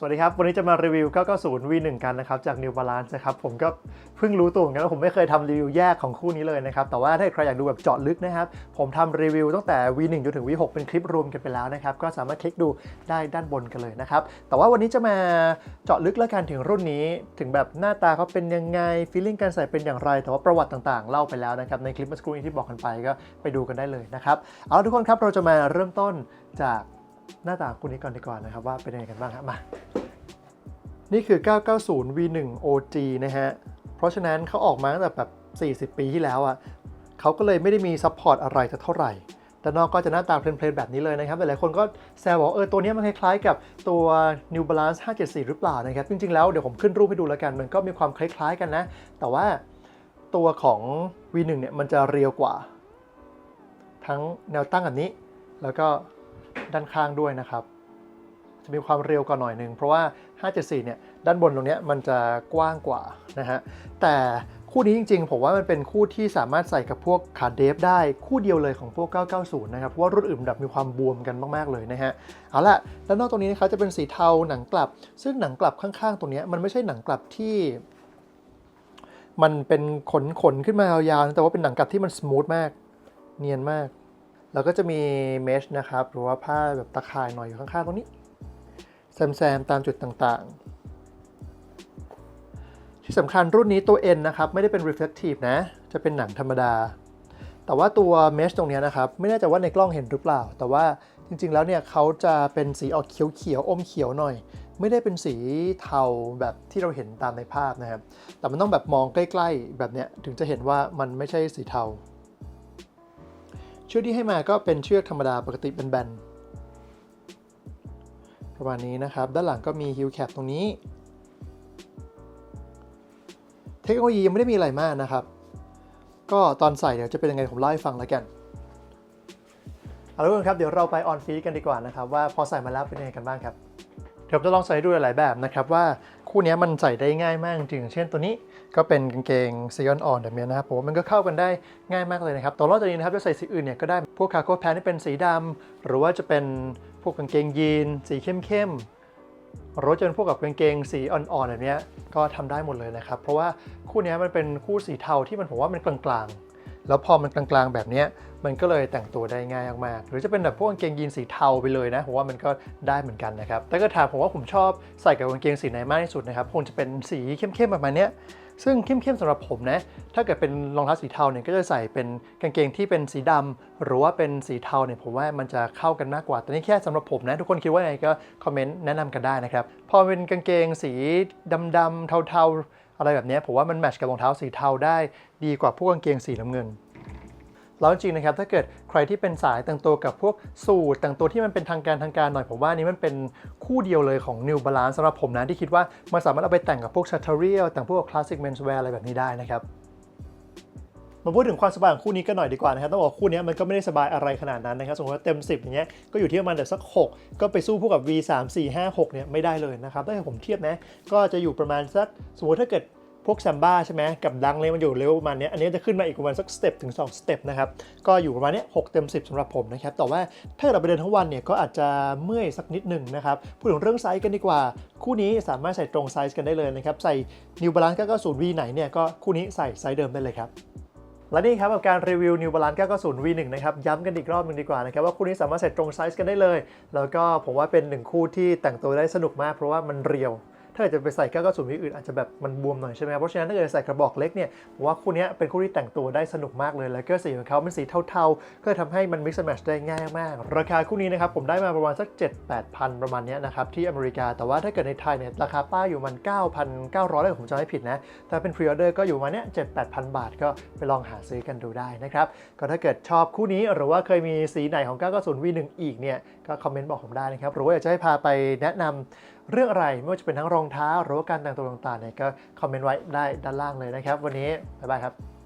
สวัสดีครับ วันนี้จะมารีวิว 990 V1 กันนะครับ จาก New Balance นะครับ ผมก็เพิ่งรู้ตัวเหมือนกันว่าผมไม่เคยทำรีวิวแยกของคู่นี้เลยนะครับ แต่ว่าถ้าใครอยากดูแบบเจาะลึกนะครับ ผมทำรีวิวตั้งแต่ V1 จนถึง V6 เป็นคลิปรวมกันไปแล้วนะครับ ก็สามารถคลิกดูได้ด้านบนกันเลยนะครับ แต่ว่าวันนี้จะมาเจาะลึกแล้วกันถึงรุ่นนี้ ถึงแบบหน้าตาเขาเป็นยังไงฟีลลิ่งการใส่เป็นอย่างไร แต่ว่าประวัติต่างๆ เล่าไปแล้วนะครับ ในคลิปเมื่อสักครู่นี้ที่บอกกันไปก็ไปดูกันได้เลยนะครับ เอาละทุกคนครับ เราจะมาเริ่มต้นจาก หน้าตาคู่นี้ก่อนดีกว่านะครับว่าเป็นยังไงกันบ้างครับมา นี่คือ 990 V1 OG นะฮะ เพราะฉะนั้นเขาออกมาตั้งแต่แบบ 40 ปีที่แล้วอะ่ะเขาก็เลยไม่ได้มีซัพพอร์ตอะไรจะเท่าไหร่ด้านอกก็จะหน้าตาเพลนๆแบบนี้เลยนะครับ หลายๆคนก็แซวบอกเออตัวนี้มันคล้ายๆ กับตัว New Balance 574 หรือเปล่านะครับ จริงๆ แล้วเดี๋ยวผมขึ้นรูปให้ดูแล้วกัน มันก็มีความคล้ายๆกันนะ แต่ว่าตัวของ V1 เนี่ยมันจะเรียวกว่า ทั้งแนวตั้งแบบนี้ แล้วก็ ด้านข้างด้วยนะครับ จะมีความเร็วกว่าหน่อยหนึ่งเพราะว่า 574 เนี่ย ด้านบนตรงนี้มันจะกว้างกว่านะฮะ แต่คู่นี้จริงๆ ผมว่ามันเป็นคู่ที่สามารถใส่กับพวกขาเดฟได้คู่เดียวเลยของพวก 990 นะครับ เพราะว่ารุ่นอื่นแบบมีความบวมกันมากๆเลยนะฮะ เอาละแล้วนอกตรงนี้นะครับจะเป็นสีเทาหนังกลับ ซึ่งหนังกลับข้างๆ ตรงนี้มันไม่ใช่หนังกลับที่มันเป็นขนขนขึ้นมายาวๆ แต่ว่าเป็นหนังกลับที่มันสมูทมาก เนียนมาก แล้วก็จะมีเมชนะครับ หรือว่าผ้าแบบตะข่ายหน่อยอยู่ข้างๆตรงนี้ แซมๆตามจุดต่างๆ ที่สำคัญรุ่นนี้ตัว N นะครับ ไม่ได้เป็น reflective นะ จะเป็นหนังธรรมดา แต่ว่าตัว mesh ตรงนี้นะครับ ไม่แน่ใจว่าในกล้องเห็นหรือเปล่า แต่ว่าจริงๆแล้วเนี่ยเขาจะเป็นสีออกเขียวๆอมเขียวหน่อย ไม่ได้เป็นสีเทาแบบที่เราเห็นตามในภาพนะครับ แต่มันต้องแบบมองใกล้ ๆ แบบเนี้ยถึงจะเห็นว่ามันไม่ใช่สีเทา เชือกที่ให้มาก็เป็นเชือกธรรมดาปกติเป็นแบนประมาณนี้นะครับ ด้านหลังก็มีฮิลแคปตรงนี้ เทคโนโลยียังไม่ได้มีอะไรมากนะครับ ก็ตอนใส่เดี๋ยวจะเป็นยังไงผมเล่าให้ฟังแล้วกันเอาละคนครับเดี๋ยวเราไปออนฟีกันดีกว่านะครับว่าพอใส่มาแล้วเป็นยังไงกันบ้างครับ เดี๋ยวจะลองใส่ดูหลายแบบนะครับว่าคู่นี้มันใส่ได้ง่ายมากจริงเช่นตัวนี้ก็เป็นกางเกงซีออนอ่อนแบบนี้นะครับผมมันก็เข้ากันได้ง่ายมากเลยนะครับตัวนอกจากนี้นะครับจะใส่สีอื่นเนี่ยก็ได้พวกคาโก้แพนที่เป็นสีดำหรือว่าจะเป็นพวกกางเกงยีน สีเข้มๆหรือจะเป็นพวกกับกางเกงสีอ่อนๆแบบนี้ก็ทำได้หมดเลยนะครับ เพราะว่าคู่นี้มันเป็นคู่สีเทาที่มันผมว่ามันกลางๆ แล้วพอมันกลางๆแบบนี้ มันก็เลยแต่งตัวได้ง่ายมากๆหรือจะเป็นแบบพวกกางเกงยีนสีเทาไปเลยนะผมว่ามันก็ได้เหมือนกันนะครับแต่ก็ถามผมว่าผมชอบใส่กับกางเกงสีไหนมากที่สุดนะครับคงจะเป็นสีเข้มๆแบบนี้ซึ่งเข้มๆสำหรับผมนะถ้าเกิดเป็นรองเท้าสีเทาเนี่ยก็จะใส่เป็นกางเกงที่เป็นสีดำหรือว่าเป็นสีเทาเนี่ยผมว่ามันจะเข้ากันมากกว่าแต่นี่แค่สำหรับผมนะทุกคนคิดว่าไงก็คอมเมนต์แนะนำกันได้นะครับพอเป็นกางเกงสีดำๆเทาๆอะไรแบบนี้ผมว่ามันแมทช์กับรองเท้าสีเทาได้ดีกว่าพวกกางเกงสีน้ำเงิน แล้วจริงๆนะครับถ้าเกิดใครที่เป็นสายแต่งตัวกับพวกสูทแต่งตัวที่มันเป็นทางการทางการหน่อยผมว่านี้มันเป็นคู่เดียวเลยของ New Balance สำหรับผมนะที่คิดว่ามันสามารถเอาไปแต่งกับพวก s h a t e r i a l แต่งพวก Classic Menswear อะไรแบบนี้ได้นะครับมาพูดถึงความสบายของคู่นี้กันหน่อยดีกว่านะครับต้องบอกคู่นี้มันก็ไม่ได้สบายอะไรขนาดนั้นนะครับสมมติว่าเต็ม 10 อย่างเงี้ยก็อยู่ที่ประมาณแบบสัก 6 ก็ไปสู้พวกกับ V 3 4 5 6เนี่ยไม่ได้เลยนะครับถ้าผมเทียบนะก็จะอยู่ประมาณสักสมมติถ้าเกิด พวกแซมบ้าใช่ไหมกับดังเลยมันอยู่เลเวลประมาณนี้อันนี้จะขึ้นมาอีกประมาณสักสเต็ปถึง2สเต็ปนะครับก็อยู่ประมาณนี้ย6เต็ม10สำหรับผมนะครับแต่ว่าถ้าเราไปเดินทั้งวันเนี่ยก็อาจจะเมื่อยสักนิดหนึ่งนะครับพูดถึงเรื่องไซส์กันดีกว่า คู่นี้สามารถใส่ตรงไซส์กันได้เลยนะครับใส่ New Balance 990 V ไหนเนี่ยก็คู่นี้ใส่ไซส์เดิมได้เลยครับและนี่ครับกับการรีวิว New Balance 990 V1 นะครับย้ำกันอีกรอบหนึ่งดีกว่านะครับว่าคู่นี้สามารถใส่ตรงไซส์กันได้เลย แล้วก็ผมว่าเป็นหนึ่งคู่ที่แต่งตัวได้สนุกมากเพราะว่ามันเรียว ถ้าเกิดจะไปใส่990 V อื่นอาจจะแบบมันบวมหน่อยใช่ไหมเพราะฉะนั้นถ้าเกิดใส่กระบอกเล็กเนี่ยผมว่าคู่นี้เป็นคู่ที่แต่งตัวได้สนุกมากเลย แล้วก็สีของเขาเป็นสีเทาๆ ก็ทำให้มัน mix and match ได้ง่ายมาก ราคาคู่นี้นะครับผมได้มาประมาณสัก 7-8พันประมาณนี้นะครับที่อเมริกา แต่ว่าถ้าเกิดในไทยเนี่ยราคาป้ายอยู่มัน 9,900ถ้าผมจำไม่ผิดนะถ้าเป็นพรีออเดอร์ก็อยู่มาเนี้ย7-8,000บาทก็ไปลองหาซื้อกันดูได้นะครับก็ถ้าเกิดชอบคู่นี้หรือว่าเคยมีสีไหนของ990 V1 อีกเนี่ยก็คอมเมนต์บอกผมได้นะครับหรือว่าอยากจะให้พาไปแนะนำ เรื่องอะไรไม่ว่าจะเป็นทั้งรองเท้าหรือว่าการแต่งตัวต่างๆเนี่ยก็คอมเมนต์ไว้ได้ด้านล่างเลยนะครับ วันนี้บ๊ายบายครับ